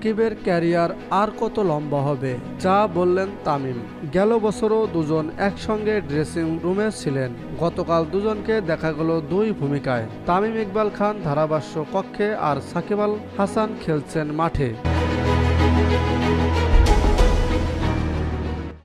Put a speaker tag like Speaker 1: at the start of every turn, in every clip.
Speaker 1: সাকিবের ক্যারিয়ার আর কত লম্বা হবে, যা বললেন তামিম। গেল বছরও দুজন একসঙ্গে ড্রেসিং রুমে ছিলেন। গতকাল দুজনকে দেখা গেল দুই ভূমিকায়। তামিম ইকবাল খান ধারাভাষ্য কক্ষে আর সাকিব আল হাসান খেলছেন মাঠে।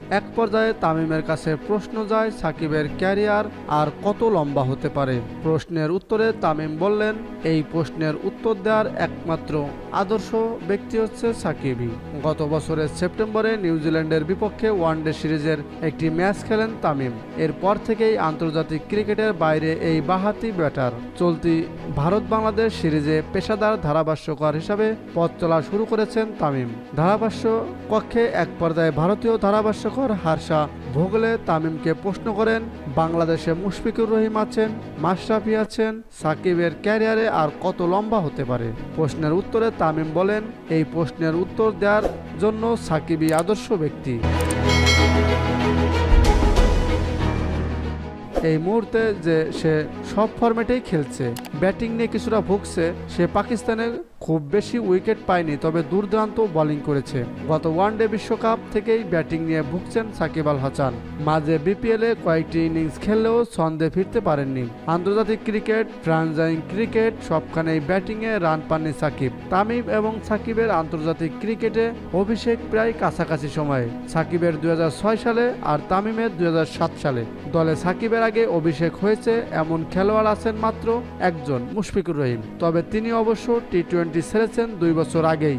Speaker 1: এক পর্যায়ে তামিমের কাছে প্রশ্ন যায় সাকিবের ক্যারিয়ার আর কত লম্বা হতে পারে। প্রশ্নের উত্তরে তামিম বললেন, এই প্রশ্নের উত্তর দেওয়ার একমাত্র আদর্শ ব্যক্তি হচ্ছে সাকিবই। গত বছরের সেপ্টেম্বরে নিউজিল্যান্ডের বিপক্ষে ওয়ানডে সিরিজের একটি ম্যাচ খেলেন তামিম। এরপর থেকেই আন্তর্জাতিক ক্রিকেটের বাইরে এই বাহাতি ব্যাটার। চলতি ভারত বাংলাদেশ সিরিজে পেশাদার ধারাভাষ্যকার হিসাবে পথ চলা শুরু করেছেন তামিম। ধারাভাষ্য কক্ষে এক পর্যায়ে ভারতীয় ধারাভাষ্যকর হারসা ভোগলে তামিমকে প্রশ্ন করেন, বাংলাদেশে মুশফিকুর রহিম আছেন, মাশরাফি আছেন, সাকিবের ক্যারিয়ারে আর কত লম্বা হতে পারে? প্রশ্নের উত্তরে তামিম বলেন, এই প্রশ্নের উত্তর দেওয়ার জন্য সাকিবই আদর্শ ব্যক্তি। এই মুহূর্তে যে সে সব ফরম্যাটেই খেলছে, ব্যাটিং নিয়ে কিছুটা ভুগছে, সে পাকিস্তানের খুব বেশি উইকেট পায়নি, তবে দুর্দান্ত বোলিং করেছে। গত ওয়ানডে বিশ্বকাপ থেকেই ব্যাটিং নিয়ে ভুগছেন সাকিব আল হাসান। মাঝে বিপিএলে কয়েকটি ইনিংস খেললেও ছন্দে ফিরতে পারেননি। আন্তর্জাতিক ক্রিকেট ফ্রাঞ্চাইজ ক্রিকেট, সবখানেই ব্যাটিংয়ে রান পাননি সাকিব। তামিম এবং সাকিবের আন্তর্জাতিক ক্রিকেটে অভিষেক প্রায় কাছাকাছি সময়ে। সাকিবের দুই হাজার ছয় সালে আর তামিমের দুই হাজার সাত সালে। দলে সাকিবের আগে অভিষেক হয়েছে, এমন খেলোয়াড় আছেন মাত্র একজন, মুশফিকুর রহিম। তবে তিনি অবশ্য টি টোয়েন্টি ছেড়েছেন দুই বছর আগেই।